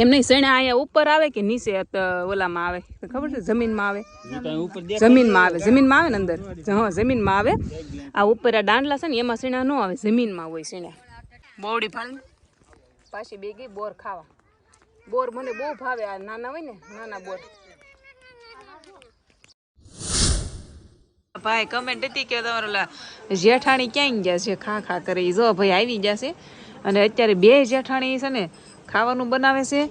એમ નહીં સણા અહીંયા ઉપર આવે કે નીચે ઓલામાં આવે? ખબર છે જમીનમાં આવે? જમીનમાં આવે જમીનમાં આવે ને અંદર? હા જમીનમાં આવે. આ ઉપર આ દાંડલા છે ને એમાં શેણા ન આવે જમીનમાં હોય સીણા બોવડી ફાળી પાછી બે ગઈ બોર ખાવા. બોર મને બહુ ભાવે આ નાના હોય ને નાના બોર. ભાઈ કમેન્ટ હતી કે તમારે ઓલા જેઠાણી ક્યાંય ગયા છે? ખા ખા કરે. જો ભાઈ આવી ગયા છે. અને અત્યારે બે જેઠાણી છે ને ખાવાનું બનાવે છે?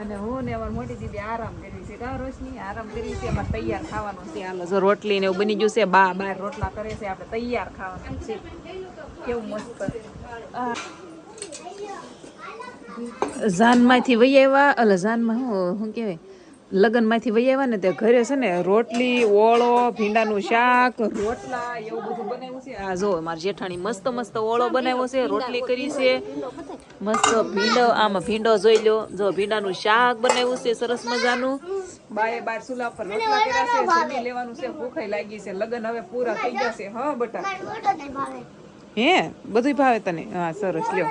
અને હું ને અમારી મોટી દીદી આરામ કરી છે. કા રોશની આરામ કરી છે. અમારે તૈયાર ખાવાનું છે. હાલો જો રોટલી ને એવું બની ગયું છે. બા બાર રોટલા કરે છે. આપણે તૈયાર ખાવાનું છે. કેવું મસ્ત. જાનમાંથી વહી આવ્યા? અલ જાનમાં શું શું કહેવાય લગ્નમાંથી વહી આવ્યા ને તે ઘરે છે ને રોટલી, ઓળો, ભીંડાનું શાક, રોટલા એવું બધું બનાવ્યું છે. આ જો મારી જેઠાણી મસ્ત મસ્ત ઓળો બનાવ્યો છે, રોટલી કરી છે. મસ્ત ભીંડો, આમાં ભીંડો જોઈ લો જો ભીંડાનું શાક બનાવ્યું છે, સરસ મજાનું. બાએ બાર સુલા પર રોટલા કર્યા છે, જમી લેવાનું છે. ભૂખાઈ લાગી છે, લગ્ન હવે પૂરા થઈ જશે હા, બટા? હે બધું ભાવે તને? હા, સરસ, લ્યો.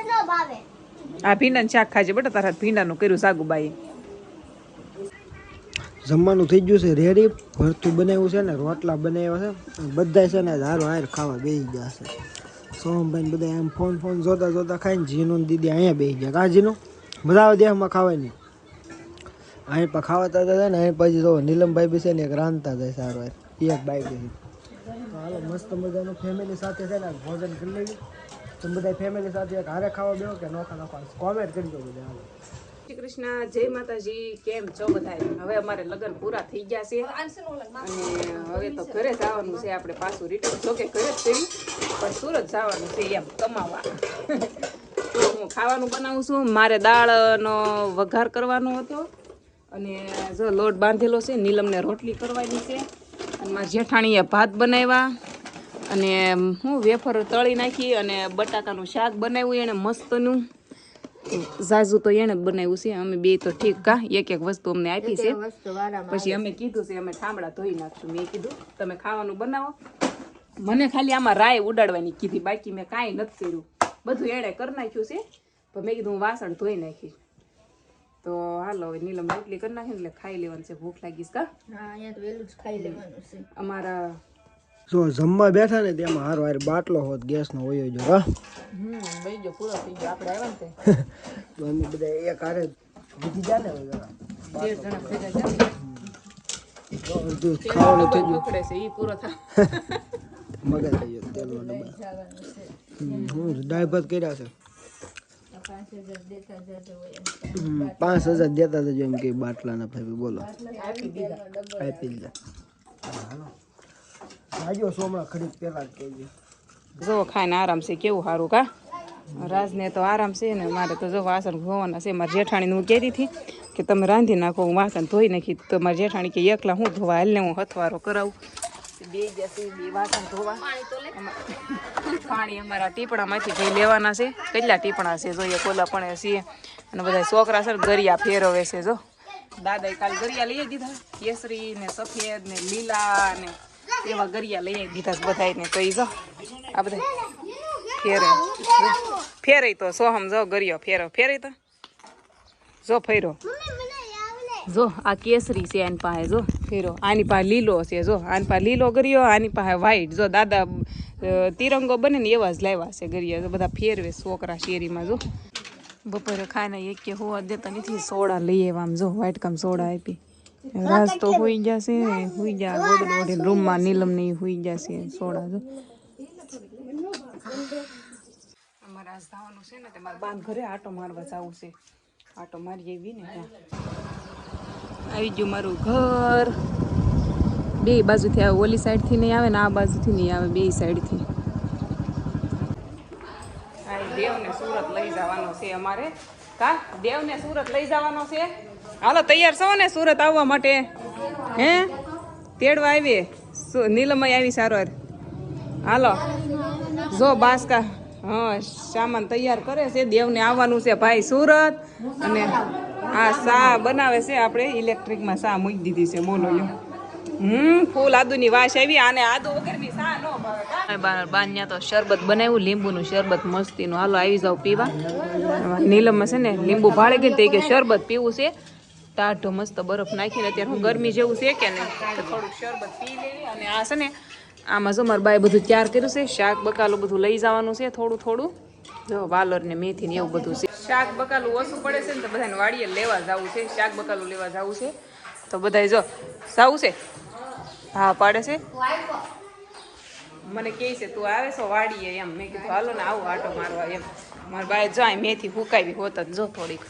આ ભીંડાનું શાક ખાજે, બટા, તારા ભીંડાનું કર્યું સાગુબાઈ જમવાનું થઈ ગયું છે રેડી ભરતું બનાવ્યું છે ને, રોટલા બનાવ્યા છે. બધા છે ને હારો હાર ખાવા બેસી ગયા છે. સોમભાઈ બધા એમ ફોન ફોન જોતા જોતા ખાઈને જીનું દીદી અહીંયા બેસી ગયા. કા બધા આવે દેહમાં ખાવાની. અહીં પણ ખાવાતા હતા ને, અહીં પછી જો નીલમભાઈ બી છે ને એક રાંધતા જાય સારો એક બાઈક બેસી હાલો, મસ્ત મજાનું ફેમિલી સાથે છે ને ભોજન કરી લેવી તો બધા ફેમિલી સાથે એક હારે ખાવા બેહો કે નોખા નોખા કોમેન્ટ કરી દો બધા હાલો. શ્રી કૃષ્ણ જય માતાજી કેમ છો બધા હવે અમારે લગ્ન પૂરા થઈ ગયા છે. અને હવે તો ઘરે જવાનું છે આપણે પાછું રિટર્ન જો કે ઘરે જ થયું પણ સુરત જવાનું છે એમ કમાવા. તો હું ખાવાનું બનાવું છું. મારે દાળનો વઘાર કરવાનો હતો. અને જો લોટ બાંધેલો છે નીલમને રોટલી કરવાની છે. અને મારા જેઠાણીએ ભાત બનાવ્યા. અને હું વેફર તળી નાખી અને બટાકાનું શાક બનાવ્યું એણે મસ્તનું. ઝાઝુ તો એણે જ બનાવ્યું છે. અમે બે તો ઠીક કા? એક એક વસ્તુ અમને આપી છે. પછી અમે કીધું છે અમે ઠામડા ધોઈ નાખશું. મેં કીધું તમે ખાવાનું બનાવો. મને ખાલી આમાં રાય ઉડાડવાની કીધી. બાકી મેં કાંઈ નથી કર્યું. બધું એણે કરી નાખ્યું છે. પણ મેં કીધું હું વાસણ ધોઈ નાખીશ. તો હાલો હવે નીલમ રોટલી કરી નાખી એટલે ખાઈ લેવાનું છે. ભૂખ લાગીશ કા? અમારા જો જમવા બેઠા ને તેમાં હારો હાર બાટલો હોત ગેસનો હોય જો હા. હમ પૂરો થઈ ગયો. આપણે આવ્યા ને તો? અમે બધા એક હારે વધી જાય જણા ભેગા ખાવાનું થઈ ગયું. છે એ પૂરો થાય. મગજ થઈ ગયો તેલનો ડબ્બા. હું દાળ ભાત કર્યા છે? પાંચ હજાર દેતા જજો એમ. કે બાટલાના ભાઈ બોલો. આપી દીધા. આપી દીધા. આજો સોમણા ખરીદ પેલા જ કહેજો જો ખાઈને આરામ છે કેવું સારું કા? રાજને તો આરામ છે ને મારે તો જો વાસણ ધોવાના છે. મારી જેઠાણીને હું કહેતી હતી કે તમે રાંધી નાખો હું વાસણ ધોઈ નાખી. તો મારી જેઠાણી કે એકલા હું ધોવા? હાલને હું હથવારો કરાવું. બે જશે બે વાસણ ધોવા. પાણી અમારા ટીપણામાંથી ભાઈ લેવાના છે. કેટલા ટીપણા છે જોઈએ કોલા પણ છીએ અને બધા છોકરા છે ગરિયા ફેરવે છે જો. દાદાએ કાલ ગરિયા લઈ દીધા. કેસરી ને સફેદ ને લીલા ને એવા ગરિયા લઈ દીધા બધાને તો એ જો, આ બધા ફેરે. ફેરે તો સોહમ જો ગરિયો ફેરો. ફેરે તો? જો ફેરો. જો, આ કેસરી છે આની પાસે, જો ફેરો. આની પાસે લીલો છે, જો. આની પાસે લીલો ગરિયો, આની પાસે વ્હાઈટ જો દાદા તિરંગો બને ને એવા જ લાવ્યા છે ગરિયા. બધા ફેરવે છોકરા શેરીમાં, જો. બપોરે ખાઈને એક કે હોવા દેતા નથી, સોડા લઈ આવ્યા આમ જો વ્હાઈટ કામ સોડા આપી. રાજ તો હોઈ જશે હોઈ જા ગોદડું ઓઢીને રૂમમાં નીલમની હોઈ જશે સોડા જો અમારે આજ ધાવાનું છે ને તે મારા બાંધ ઘરે આટો મારવા જવું છે. આટો મારી એવી ને આવી ગયું મારું ઘર. બે બાજુથી આવે ઓલી સાઈડથી નહીં આવે ને આ બાજુથી નહીં આવે બે સાઈડથી. હા એ દેવને સુરત લઈ જવાનો છે અમારે. કા? દેવને સુરત લઈ જવાનો છે? હાલો તૈયાર છો ને? સુરત આવવા માટે? હે? તેડવા આવી સુ- નીલમય આવી સારો હાલો. જો બાસકા હા સામાન તૈયાર કરે છે. દેવને આવવાનું છે ભાઈ સુરત. અને આ સા બનાવે છે આપણે. ઇલેક્ટ્રિકમાં સા મૂકી દીધી છે. બોલો લ્યો. હમ ફૂલ આદુની વાસ આવી. આને આદુ વગરની સા નો ભાવે. બાન્યા તો શરબત બનાવ્યું. લીંબુનું શરબત મસ્તીનું. હાલો આવી જાવ પીવા. નીલમમાં છે ને લીંબુ ભાળે ગઈ ને કે શરબત પીવું છે. ટાઢો મસ્ત બરફ નાખીને અત્યારે હું ગરમી જેવું છે કે ને થોડુંક શરબત પી લેવી અને આ છે ને, આમાં જો મારા બાએ બધું તૈયાર કર્યું છે, શાક બકાલું બધું લઈ જવાનું છે થોડું થોડું. જો વાલોર ને મેથી ને એવું બધું છે. શાક બકાલું ઓછું પડે છે ને તો બધાને વાડીએ લેવા જવું છે, શાક બકાલું લેવા જવું છે. તો બધાય જો, જવું છે? હા, પાડે છે? મને કહે છે, તું આવે છો વાડીએ? એમ. મેં કીધું, હાલો ને આવું આટો મારવા. એમ. મારા બાય જાય મેથી ફૂકાવી હોત જ જો થોડીક.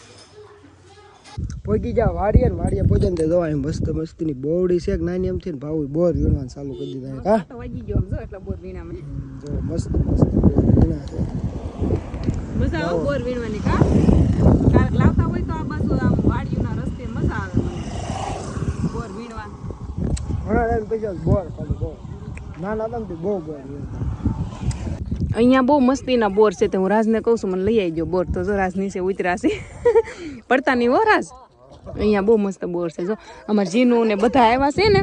પોગી જા વાડીએ ને વાડીએ પોજન તે જોવા એમ મસ્ત મસ્તીની બોવડી છે કે નાની એમથી ને ભાવ બોર વીણવાનું ચાલુ કરી દીધા હા? તો વાગી ગયો જો એટલે બોર વીણા મેં જો મસ્ત મસ્ત બોર વીણા છે. મજા આવે બોર વીણવાની કા ક્યારેક લાવતા હોય તો આ બાજુ આમ વાડીઓના રસ્તે મજા આવે મને. બોર વીણવા. ઘણા ટાઈમ પછી બોર ખાલી બોર. નાના હતા ને બહુ બોર અહીંયા બહુ મસ્તીના બોર છે તો હું રાજને કહું છું મને લઈ આવી ગયો બોર તો જો રાજ નીચે છે પડતા નહીં હો રાજ અહીંયા બહુ મસ્ત બોર છે. જો અમારે જીનું ને બધા આવ્યા છે ને,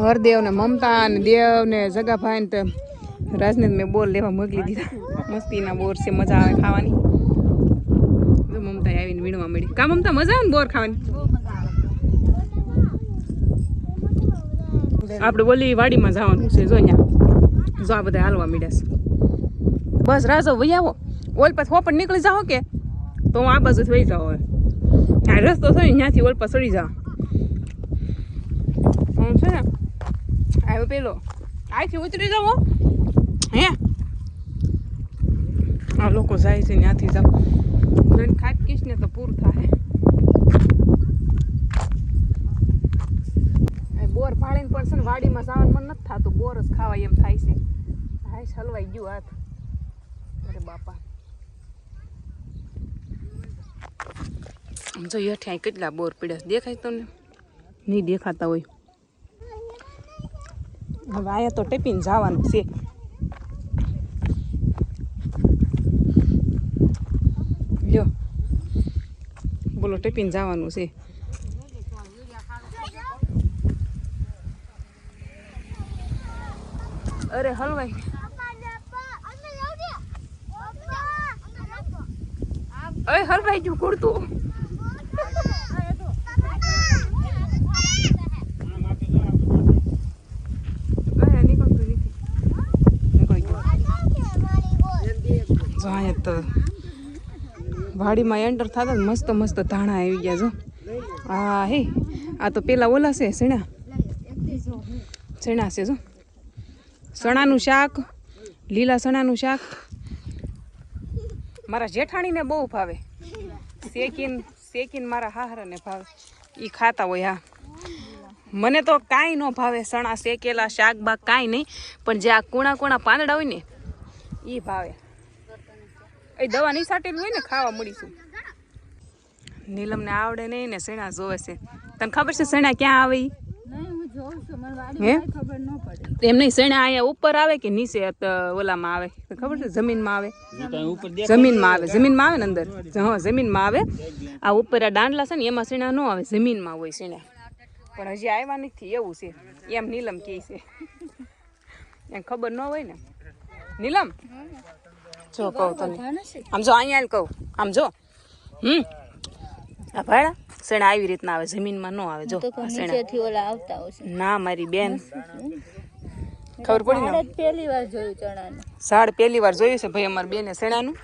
હરદેવ ને મમતા ને દેવ ને જગાભાઈ ને રાજનીત રાજને મેં બોર લેવા મોકલી દીધા. મસ્તીના બોર છે, મજા આવે ખાવાની. જો મમતા આવીને વીણવા મળી કા મમતા, મજા આવે ને બોર ખાવાની? આપણે બોલી વાડીમાં જવાનું છે, જો અહીંયા. જો, આ બધા હાલવા મળ્યા છે. બસ, રાજો વહી આવો. ઓલ હો પણ નીકળી જાઓ કે? તો હું આ બાજુથી વહી જાઉં આ રસ્તો થયો ને ત્યાંથી ઓલ પસડી જા હું છે ને આવ્યો પેલો આથી ઉતરી જાઓ હે આ લોકો જાય છે ત્યાંથી જાઓ જોઈને ખાટકીશ ને તો પૂરું થાય બોર પાડીને પણ છે ને વાડીમાં જવાનું મન નથી થતું બોર જ ખાવાય એમ થાય છે હાય હલવાઈ ગયું હાથ અરે બાપા જો હેઠે કેટલા બોર પીડ્યા દેખાય તો ને નહીં દેખાતા હોય. હવે આયા તો ટેપીને જવાનું છે. લ્યો. બોલો ટેપીને જવાનું છે. અરે હલવાઈ. અરે હલવાઈ ગયું કુડતું અરે નીકળતું નથી નીકળી ગયું જો અહીંયા તો વાડીમાં એન્ટર થતા મસ્ત મસ્ત ધાણા આવી ગયા જો. હા હે, આ તો પેલા ઓલા છે સણા સણા છે જો. સણાનું શાક, લીલા ચણાનું શાક. મારા જેઠાણીને બહુ ભાવે. શેકીન, શેકીને મારા હાહરાને ભાવે. એ ખાતા હોય, હા. મને તો કાંઈ ન ભાવે સણા, શેકેલા શાક બાક કાંઈ નહીં, પણ જે આ કુણા કુણા પાંદડા હોય ને એ ભાવે. એ દવા નહીં સાટેલી હોય ને ખાવા મળીશું. નીલમને આવડે નહીં ને સેણા જોવે છે. તને ખબર છે સેણા ક્યાં આવે એમ નહીં સેણા અહીંયા ઉપર આવે કે નીચે ઓલામાં આવે? ખબર છે? જમીનમાં આવે. જમીનમાં આવે. જમીનમાં આવે ને અંદર? હા જમીનમાં આવે. આ ઉપર આ દાંડલા છે ને એમાં સેણા ન આવે. જમીનમાં હોય સેણા પણ હજી આવ્યા નથી એવું છે. એમ નીલમ કહે છે. એમ ખબર ન હોય ને. નીલમ? જો કહું તને. આમ જો અહીંયા કહું. આમ જો. હમ. આ ભાડા. શેણા આવી રીતના આવે જમીનમાં ન આવે. જો ના મારી બેન. ખબર પડી ને? પહેલી વાર જોયું ચણાનું. ઝાડ પહેલી વાર જોયું છે ભાઈ અમારી બેને શેણાનું?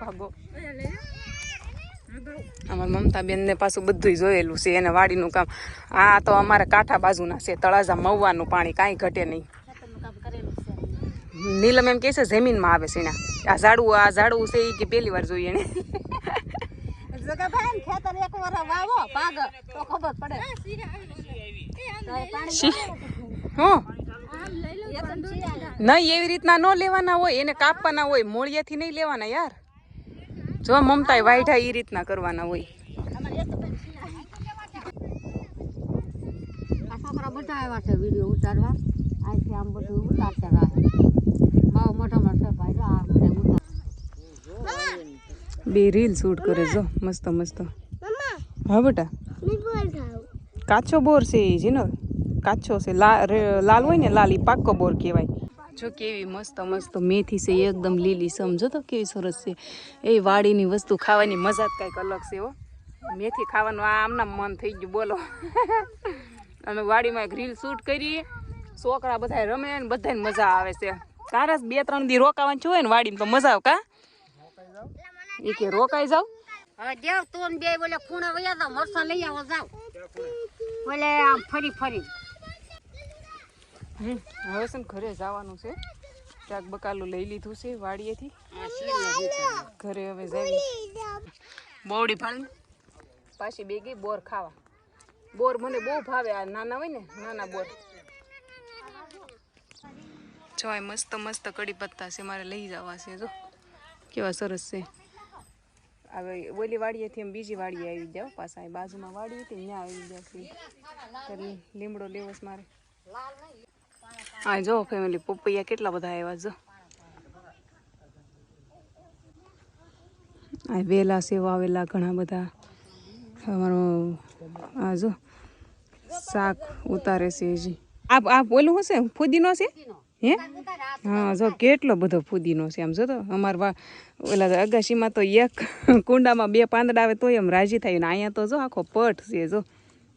ભાગો. અમારા મમતા બેન ને પાછું બધું જોયેલું છે એને વાડીનું કામ. આ તો અમારા કાંઠા બાજુના છે તળાજા મવવાનું પાણી કાંઈ ઘટે નહીં. નીલમ એમ કહે છે જમીનમાં આવે સીણા. આ ઝાડવું આ ઝાડવું છે એ કે પહેલી વાર જોઈએ ને. ખેતર એક વાર વાવો પાગ તો ખબર પડે. હું નહીં એવી રીતના ન લેવાના હોય એને કાપવાના હોય મોળિયાથી નહીં લેવાના યાર. જો મમતા વાઈઠા એ રીતના કરવાના હોય. આ છોકરા બધા આવ્યા છે વીડિયો ઉતારવા. અહીંથી આમ બધું ઉતારતા રહે બહુ મોટા મોટા ભાઈ જો આ બધા ઉતાર બે રીલ શૂટ કરે જો મસ્ત મસ્ત. હા બેટા? કાચો બોર છે એ જીનો કાચો છે લાલ હોય ને લાલ પાક્કો બોર કહેવાય. જો કેવી મસ્ત મસ્ત મેથી છે એકદમ લીલી સમજો તો કેવી સરસ છે. એ વાડીની વસ્તુ ખાવાની મજા જ કંઈક અલગ છે હો. મેથી ખાવાનું આ આમના મન થઈ ગયું બોલો. અમે વાડીમાં એક રીલ શૂટ કરી છોકરા બધા રમે ને બધાને મજા આવે છે. તારા બે ત્રણ દી રોકાવાનું હોય ને વાડીમાં તો મજા આવે કા? એ કે રોકાઈ જાવ હવે દેવ તું બે બોલે ખૂણે વયા જાવ મરસા લઈ આવો જાવ બોલે આમ ફરી ફરી. હમ, હવે છે ઘરે જવાનું છે. શાક બકાલું લઈ લીધું છે વાડીએથી. ઘરે હવે જઈ બોવડી ફાળી પાછી બે ગઈ બોર ખાવા. બોર મને બહુ ભાવે આ નાના હોય ને નાના બોર. જો મસ્ત મસ્ત કડી પત્તા છે મારે લઈ જવા છે જો. કેવા સરસ છે. હવે ઓલી વાડીએથી એમ બીજી વાડીએ આવી જાવ પાછા અહીં બાજુમાં વાડી હતી, ત્યાં આવી જાવ લીમડો લેવો મારે. હા જો ફેમિલી પપૈયા કેટલા બધા આવ્યા જો આ વેલા સેવ આવેલા ઘણા બધા. અમારો આ જો શાક ઉતારે છે હજી. આ આ ઓલું હશે ફુદીનો છે? હે? હા જો કેટલો બધો ફૂદીનો છે આમ જો તો અમારા ઓલા અગાશીમાં તો એક કુંડામાં બે પાંદડા આવે તોય એમ રાજી થાય. ને અહીંયા તો જો આખો પટ છે જો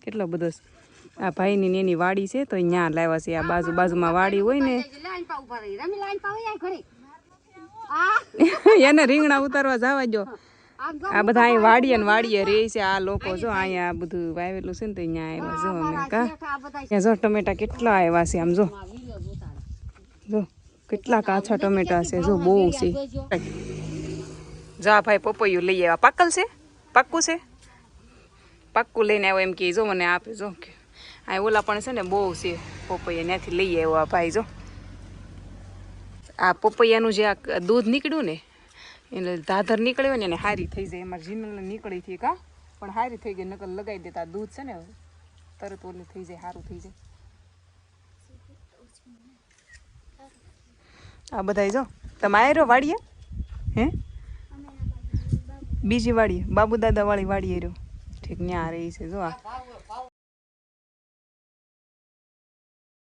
કેટલો બધો આ ભાઈની ને એની વાડી છે તો અહીંયા લાવ્યા છે. આ બાજુ બાજુમાં વાડી હોય ને એને રીંગણા ઉતારવા જવા જો આ બધા અહીં વાડીએ ને વાડીએ રે છે. આ લોકો જો અહીંયા આ બધું વાવેલું છે ને તો અહીંયા આવ્યા. જો અમે કા ત્યાં જો ટમેટા કેટલા આવ્યા છે આમ જો. જો કેટલા કાચા ટમેટા છે, જો બહુ છે. જા ભાઈ, પપૈયું લઈ આવ્યા. પાકલ છે? પાક્કું છે? પાક્કું લઈને આવ્યો એમ કે, જો મને આપે, જો કે. આ ઓલા પણ છે ને, બહુ છે. પપૈયા ત્યાંથી લઈ આવ્યો આ ભાઈ, જો. આ પપૈયાનું જે આ દૂધ નીકળ્યું ને, એને ધાધર નીકળ્યો ને, એને હારી થઈ જાય. એમાં જીનલ નીકળી હતી કા? પણ હારી થઈ ગઈ નકલ લગાવી દેતા દૂધ છે ને, તરત ઓલું થઈ જાય સારું થઈ જાય. આ બધા જો. તમે આયરો વાડીએ? હે? બીજી વાડીએ. બાબુ દાદા વાળી વાડીએ રહ્યો ઠીક ત્યાં રહી છે, જો આ.